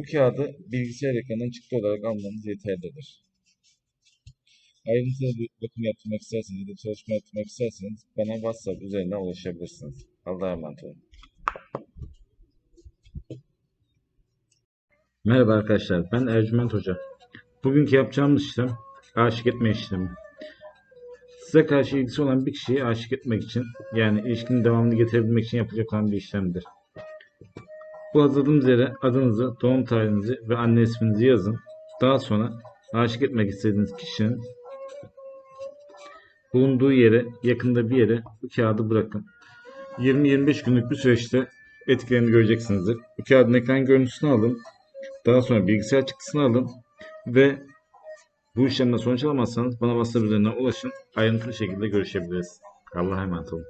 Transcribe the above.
Bu kağıdı bilgisayar ekranından çıktı olarak almanız yeterlidir. Ayrıntılı bir bakım yaptırmak isterseniz ya da çalışma yaptırmak isterseniz bana WhatsApp üzerinden ulaşabilirsiniz. Allah'a emanet olun. Merhaba arkadaşlar, ben Ercüment Hoca. Bugünkü yapacağımız işlem aşık etme işlemi. Size karşı ilgisi olan bir kişiyi aşık etmek için, yani ilişkinin devamını getirebilmek için yapılacak olan bir işlemdir. Bu hazırladığımız yere adınızı, doğum tarihinizi ve anne isminizi yazın. Daha sonra aşık etmek istediğiniz kişinin bulunduğu yere, yakında bir yere bu kağıdı bırakın. 20-25 günlük bir süreçte etkilerini göreceksinizdir. Bu kağıdın ekran görüntüsünü alın. Daha sonra bilgisayar çıktısını alın ve bu işlemden sonuç alamazsanız bana WhatsApp üzerinden ulaşın. Ayrıntılı şekilde görüşebiliriz. Allah'a emanet olun.